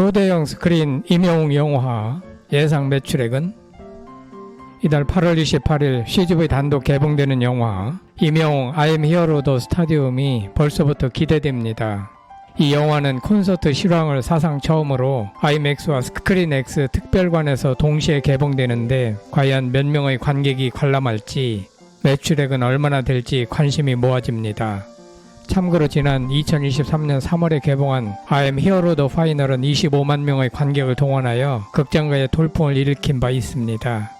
초대형 스크린 임영웅 영화 예상 매출액은 이달 8월 28일 CGV 단독 개봉되는 영화 임영웅 I'm Hero 더 스타디움이 벌써부터 기대됩니다. 이 영화는 콘서트 실황을 사상 처음으로 IMAX와 스크린X 특별관에서 동시에 개봉되는데 과연 몇 명의 관객이 관람할지 매출액은 얼마나 될지 관심이 모아집니다. 참고로 지난 2023년 3월에 개봉한 Hero the Final은 25만 명의 관객을 동원하여 극장가의 돌풍을 일으킨 바 있습니다.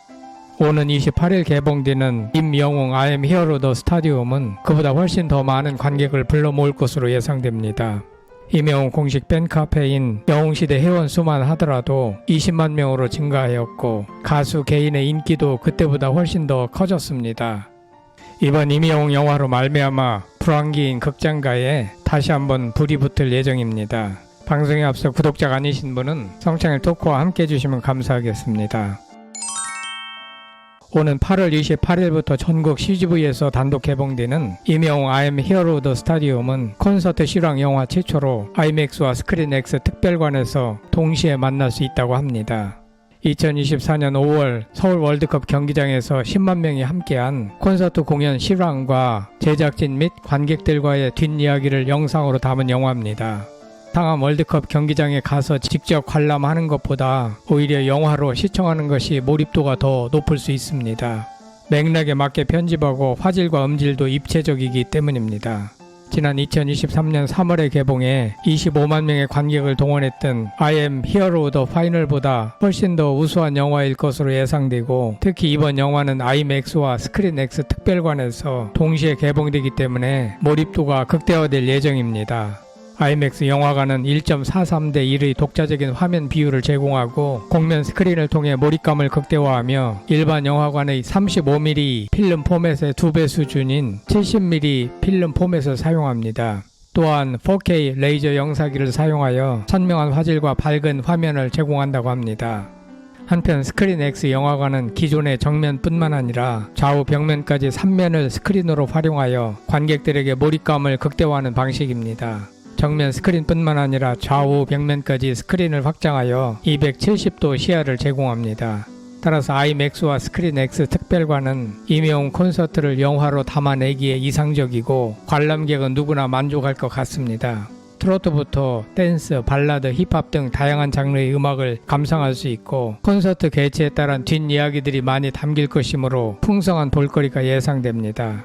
오는 28일 개봉되는 임영웅 Hero the Stadium은 그보다 훨씬 더 많은 관객을 불러 모을 것으로 예상됩니다. 임영웅 공식 팬카페인 영웅시대 회원 수만 하더라도 20만 명으로 증가하였고 가수 개인의 인기도 그때보다 훨씬 더 커졌습니다. 이번 임영웅 영화로 말미암아 불황기인 극장가에 다시 한번 불이 붙을 예정입니다. 방송에 앞서 구독자가 아니신 분은 성창일 토크와 함께 해주시면 감사하겠습니다. 오는 8월 28일부터 전국 CGV에서 단독 개봉되는 임영웅 I'm Hero the Stadium은 콘서트 실황 영화 최초로 IMAX와 스크린X 특별관에서 동시에 만날 수 있다고 합니다. 2024년 5월 서울 월드컵 경기장에서 10만 명이 함께한 콘서트 공연 실황과 제작진 및 관객들과의 뒷이야기를 영상으로 담은 영화입니다. 상암 월드컵 경기장에 가서 직접 관람하는 것보다 오히려 영화로 시청하는 것이 몰입도가 더 높을 수 있습니다. 맥락에 맞게 편집하고 화질과 음질도 입체적이기 때문입니다. 지난 2023년 3월에 개봉해 25만 명의 관객을 동원했던 I am Hero the Final보다 훨씬 더 우수한 영화일 것으로 예상되고 특히 이번 영화는 IMAX와 스크린X 특별관에서 동시에 개봉되기 때문에 몰입도가 극대화될 예정입니다. IMAX 영화관은 1.43대 1의 독자적인 화면 비율을 제공하고 공면 스크린을 통해 몰입감을 극대화하며 일반 영화관의 35mm 필름 포맷의 두배 수준인 70mm 필름 포맷을 사용합니다. 또한 4K 레이저 영사기를 사용하여 선명한 화질과 밝은 화면을 제공한다고 합니다. 한편 스크린 X 영화관은 기존의 정면뿐만 아니라 좌우 벽면까지 3면을 스크린으로 활용하여 관객들에게 몰입감을 극대화하는 방식입니다. 정면 스크린뿐만 아니라 좌우 벽면까지 스크린을 확장하여 270도 시야를 제공합니다. 따라서 IMAX와 스크린 X 특별관은 임영웅 콘서트를 영화로 담아내기에 이상적이고 관람객은 누구나 만족할 것 같습니다. 트로트부터 댄스, 발라드, 힙합 등 다양한 장르의 음악을 감상할 수 있고 콘서트 개최에 따른 뒷이야기들이 많이 담길 것이므로 풍성한 볼거리가 예상됩니다.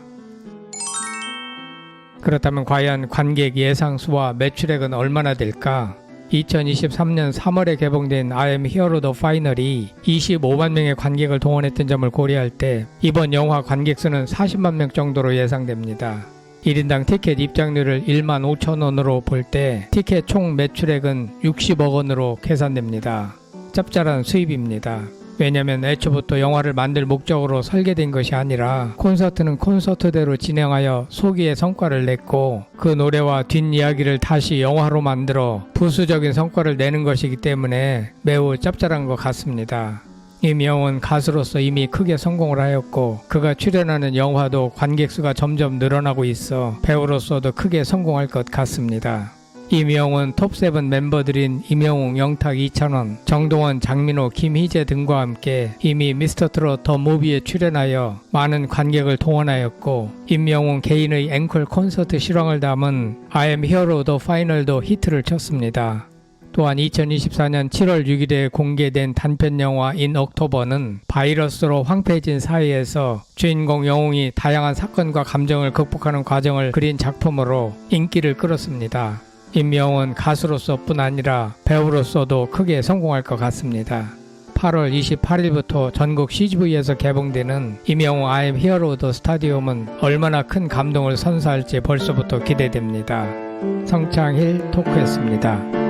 그렇다면 과연 관객 예상 수와 매출액은 얼마나 될까? 2023년 3월에 개봉된 I am Hero the Final이 25만 명의 관객을 동원했던 점을 고려할 때 이번 영화 관객 수는 40만 명 정도로 예상됩니다. 1인당 티켓 입장료를 1만 5천 원으로 볼 때 티켓 총 매출액은 60억 원으로 계산됩니다. 짭짤한 수입입니다. 왜냐면 애초부터 영화를 만들 목적으로 설계된 것이 아니라 콘서트는 콘서트대로 진행하여 소기의 성과를 냈고 그 노래와 뒷이야기를 다시 영화로 만들어 부수적인 성과를 내는 것이기 때문에 매우 짭짤한 것 같습니다. 임영웅은 가수로서 이미 크게 성공을 하였고 그가 출연하는 영화도 관객 수가 점점 늘어나고 있어 배우로서도 크게 성공할 것 같습니다. 임영웅은 톱7 멤버들인 임영웅, 영탁, 이찬원, 정동원, 장민호, 김희재 등과 함께 이미 미스터 트롯 더 무비에 출연하여 많은 관객을 동원하였고 임영웅 개인의 앵콜 콘서트 실황을 담은 I am Hero the Final도 히트를 쳤습니다. 또한 2024년 7월 6일에 공개된 단편 영화 인 옥토버는 바이러스로 황폐해진 사회에서 주인공 영웅이 다양한 사건과 감정을 극복하는 과정을 그린 작품으로 인기를 끌었습니다. 임영웅은 가수로서뿐 아니라 배우로서도 크게 성공할 것 같습니다. 8월 28일부터 전국 CGV에서 개봉되는 임영웅 I am Hero the Stadium은 얼마나 큰 감동을 선사할지 벌써부터 기대됩니다. 성창힐 토크였습니다.